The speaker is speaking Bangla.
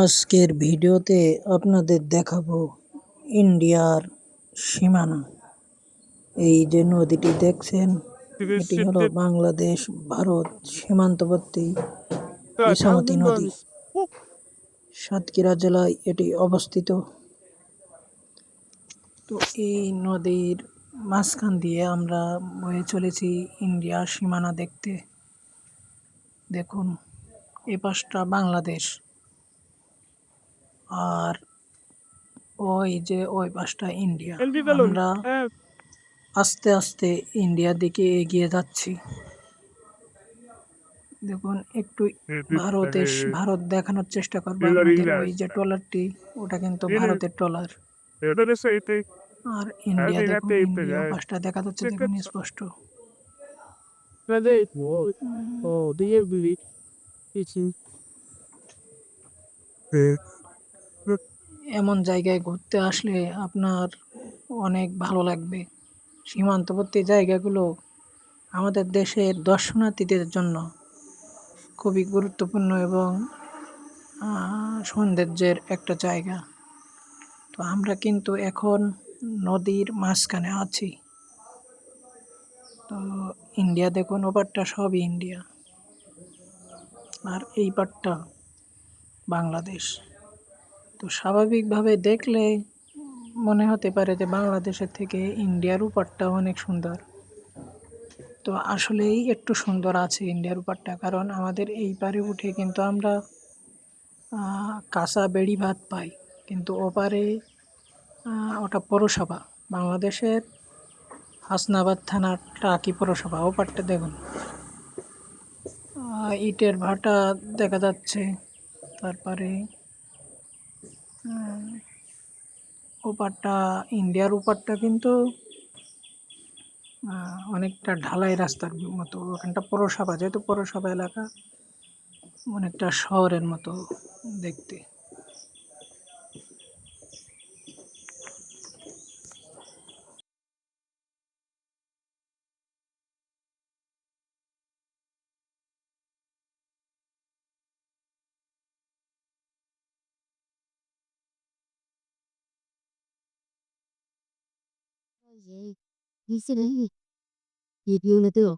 আজকের ভিডিওতে আপনাদের দেখাবো ইন্ডিয়ার সীমানা। এই যে নদীটি দেখছেন, এটি হলো বাংলাদেশ, ভারত সীমান্তবর্তী ইসামতি নদী। সাতক্ষীরা জেলায় এটি অবস্থিত। তো এই নদীর মাঝখান দিয়ে আমরা বয়ে চলেছি ইন্ডিয়ার সীমানা দেখতে। দেখুন এ পাশটা বাংলাদেশ। আর ওই যে ওই পাশটা ইন্ডিয়া। আমরা আস্তে আস্তে ইন্ডিয়ার দিকে এগিয়ে যাচ্ছি। দেখুন একটু ভারতের ভারত দেখানোর চেষ্টা করব ওই যে ট্রলারটি ওটা কিন্তু ভারতের ট্রলার। আর ইন্ডিয়া দেখুন ইন্ডিয়া পাশটা দেখা যাচ্ছে দেখুন। স্পষ্ট। really? It's এমন জায়গায় ঘুরতে আসলে আপনার অনেক ভালো লাগবে। সীমান্তবর্তী জায়গাগুলো আমাদের দেশের দর্শনার্থীদের জন্য খুবই গুরুত্বপূর্ণ এবং সৌন্দর্যের একটা জায়গা। তো আমরা কিন্তু এখন নদীর মাঝখানে আছি। তো ইন্ডিয়া দেখুন ওপারটা সবই ইন্ডিয়া। আর এই পারটা বাংলাদেশ। তো স্বাভাবিকভাবে দেখলে মনে হতে পারে যে বাংলাদেশের থেকে ইন্ডিয়ার উপারটা অনেক সুন্দর। তো আসলেই একটু সুন্দর আছে ইন্ডিয়ার উপারটা, কারণ আমাদের এই পারে উঠে কিন্তু আমরা কাঁচা বেড়ি ভাত পাই। কিন্তু ওপারে ওটা পৌরসভা। বাংলাদেশের হাসনাবাদ থানার টাকি পৌরসভা ওপারটা দেখুন। ইটের ভাটা দেখা যাচ্ছে। তারপরে ওপারটা, ইন্ডিয়ার ওপারটা কিন্তু অনেকটা ঢালাই রাস্তার মতো। ওখানটা পৌরসভা, যেহেতু পৌরসভা এলাকা, অনেকটা শহরের মতো দেখতে। 이슬이 이비오는데요.